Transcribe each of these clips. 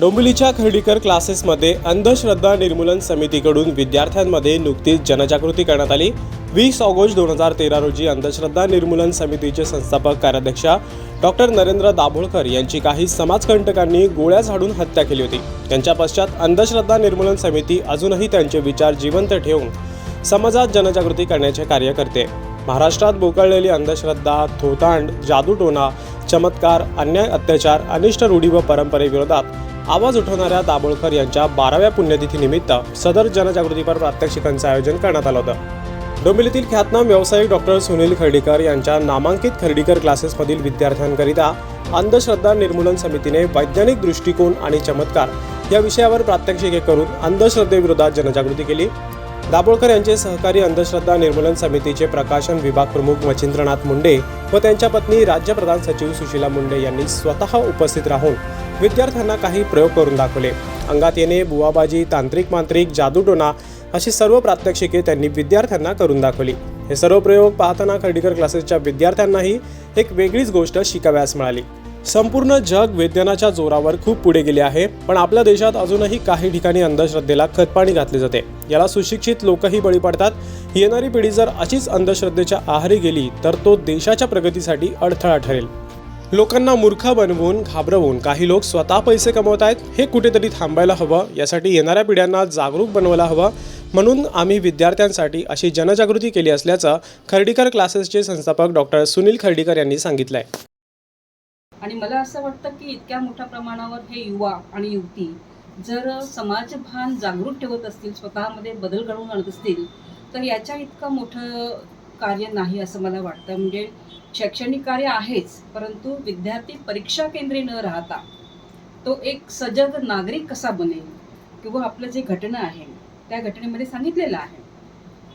डोंबिवलीच्या खर्डीकर क्लासेसमध्ये अंधश्रद्धा निर्मूलन समितीकडून विद्यार्थ्यांमध्ये नुकतीच जनजागृती करण्यात आली. वीस ऑगस्ट दोन हजार तेरा रोजी अंधश्रद्धा निर्मूलन समितीचे संस्थापक कार्याध्यक्षा डॉक्टर नरेंद्र दाभोळकर यांची काही समाजकंटकांनी गोळ्या झाडून हत्या केली होती. त्यांच्या पश्चात अंधश्रद्धा निर्मूलन समिती अजूनही त्यांचे विचार जिवंत ठेवून समाजात जनजागृती करण्याचे कार्य करते. महाराष्ट्रात बोकळलेली अंधश्रद्धा थोतांड जादूटोना चमत्कार अन्याय अत्याचार अनिष्ट रूढी व परंपरेविरोधात आवाज उठवणाऱ्या दाभोळकर यांच्या बाराव्या पुण्यतिथीनिमित्त सदर जनजागृतीपर प्रात्यक्षिकांचं आयोजन करण्यात आलं होतं. डोंबिवलीतील ख्यातनाम व्यावसायिक डॉक्टर सुनील खर्डीकर यांच्या नामांकित खर्डीकर क्लासेसमधील विद्यार्थ्यांकरिता अंधश्रद्धा निर्मूलन समितीने वैज्ञानिक दृष्टिकोन आणि चमत्कार या विषयावर प्रात्यक्षिके करून अंधश्रद्धेविरोधात जनजागृती केली. दाभोळकर यांचे सहकारी अंधश्रद्धा निर्मूलन समितीचे प्रकाशन विभाग प्रमुख मच्छिंद्रनाथ मुंडे व त्यांच्या पत्नी राज्यप्रधान सचिव सुशीला मुंडे यांनी स्वतः उपस्थित राहून विद्यार्थ्यांना काही प्रयोग करून दाखवले. अंगात येणे बुवाबाजी तांत्रिक मांत्रिक जादूटोना अशी सर्व प्रात्यक्षिके त्यांनी विद्यार्थ्यांना करून दाखवली. हे सर्व प्रयोग पाहताना खर्डीकर क्लासेसच्या विद्यार्थ्यांनाही एक वेगळीच गोष्ट शिकाव्यास मिळाली. संपूर्ण जग विज्ञानाच्या जोरावर खूप पुढे गेले आहे पण आपल्या देशात अजूनही काही ठिकाणी अंधश्रद्धेला खतपाणी घातले जाते. याला सुशिक्षित लोकही बळी पडतात. येणारी पिढी जर अशीच अंधश्रद्धेच्या आहारी गेली तर तो देशाच्या प्रगतीसाठी अडथळा ठरेल. लोकांना मूर्ख बनवून घाबरवून काही लोक स्वतः पैसे कमवत आहेत हे कुठेतरी थांबायला हवं. यासाठी येणाऱ्या पिढ्यांना जागरूक बनवायला हवं. म्हणून आम्ही विद्यार्थ्यांसाठी अशी जनजागृती केली असल्याचं खर्डीकर क्लासेसचे संस्थापक डॉक्टर सुनील खर्डीकर यांनी सांगितलं आहे आणि मला असं वाटतं की इतक्या मोठ्या प्रमाणावर हे युवा आणि युवती जर समाजभान जागृत ठेवत असतील स्वतःमध्ये बदल घडवून आणत असतील तर याच्या इतकं मोठं कार्य नाही असं मला वाटतं. म्हणजे शैक्षणिक कार्य आहेच परंतु विद्यार्थी परीक्षा केंद्री न राहता तो एक सजग नागरिक कसा बनेल किंवा आपलं जे घटना आहे त्या घटनेमध्ये सांगितलेलं आहे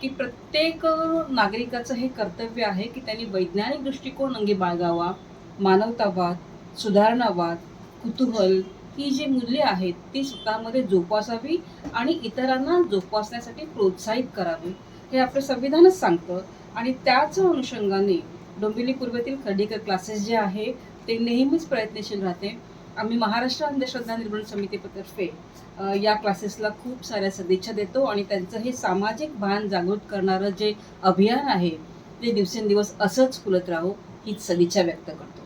की प्रत्येक नागरिकाचं हे कर्तव्य आहे की त्यांनी वैज्ञानिक दृष्टिकोन अंगी बाळगावा मानवतावाद सुधारणावाद कुतूहल ही जी मूल्ये आहेत ती स्वतःमध्ये जोपासावी आणि इतरांना जोपासण्यासाठी प्रोत्साहित करावे हे आपलं संविधानच सांगतं. आणि त्याच अनुषंगाने डोंबिवली पूर्वेतील खर्डीकर क्लासेस जे आहे ते नेहमीच प्रयत्नशील राहते. आम्ही महाराष्ट्र अंधश्रद्धा निर्मूलन समितीतर्फे या क्लासेसला खूप साऱ्या सदिच्छा देतो आणि त्यांचं हे सामाजिक भान जागृत करणारं जे अभियान आहे ते दिवसेंदिवस असंच फुलत राहो हीच सदिच्छा व्यक्त करतो.